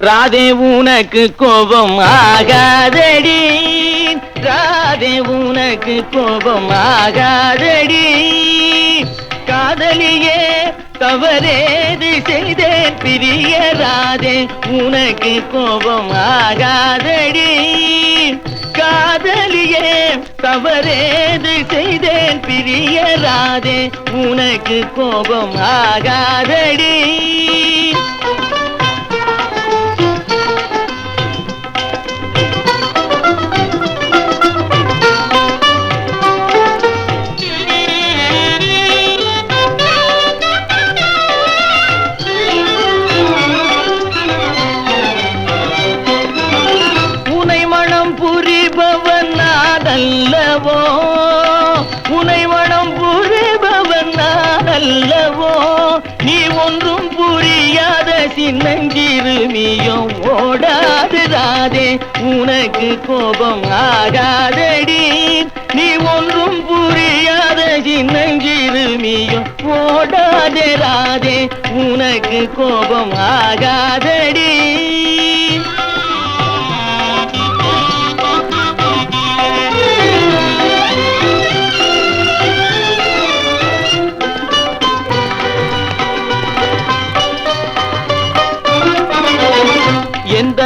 ராதே உனக்கு கோபம் ஆகாதடி. ராதே உனக்கு கோபம் ஆகாதடி. காதலியே தவறேது செய்தேன். பிரிய ராதே உனக்கு கோபம் ஆகாதடி. காதலியே தவறேது செய்தேன். பிரிய ராதே உனக்கு கோபம் ஆகாதடி. நானல்லவோ? உனை வனம் புரிபவன் நான் அல்லவோ நீ ஒன்றும் புரியாத சின்னஞ்சிறுமியும் ஓடாது ராதே. உனக்கு கோபம் ஆகாதடி. நீ ஒன்றும் புரியாத சின்னஞ்சிறுமியும் ஓடாதே ராதே. உனக்கு கோபம் ஆகாதடி.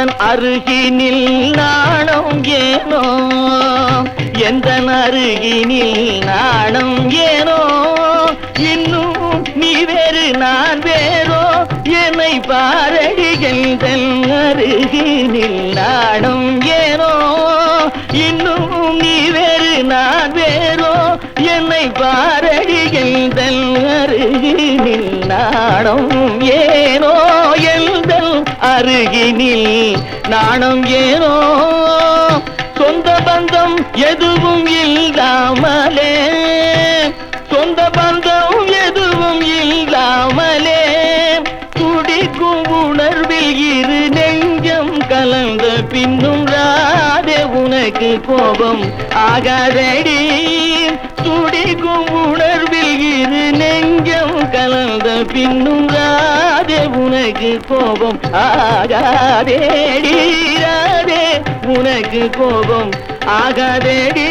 எந்தன் அருகினில் நாணம் ஏனோ? எந்தன் அருகினில் நாணம் ஏனோ? இன்னும் நீ வேறு நான் வேறோ? என்னை பாரடிகள் அருகினில் நாணம் ஏனோ? இன்னும் நீ வேறு நான் வேறோ? என்னை பாரடிகள் அருகினில் நாணம் ஏனோ? உலகினில் நாணம் ஏனோ? சொந்த பந்தம் எதுவும் இல்லாமலே. சொந்த பந்தம் எதுவும் இல்லாமலே. துடிக்கும் உணர்வில் இரு நெஞ்சம் கலந்த பின்னும் ராதே உனக்கு கோபம் ஆகாதடி. துடிக்கும் உணர்வில் இரு நெஞ்சம் கலந்த பின்னும் உனக்கு கோபம் ஆகாதேடி ராதே உனக்கு கோபம் ஆகாதேடி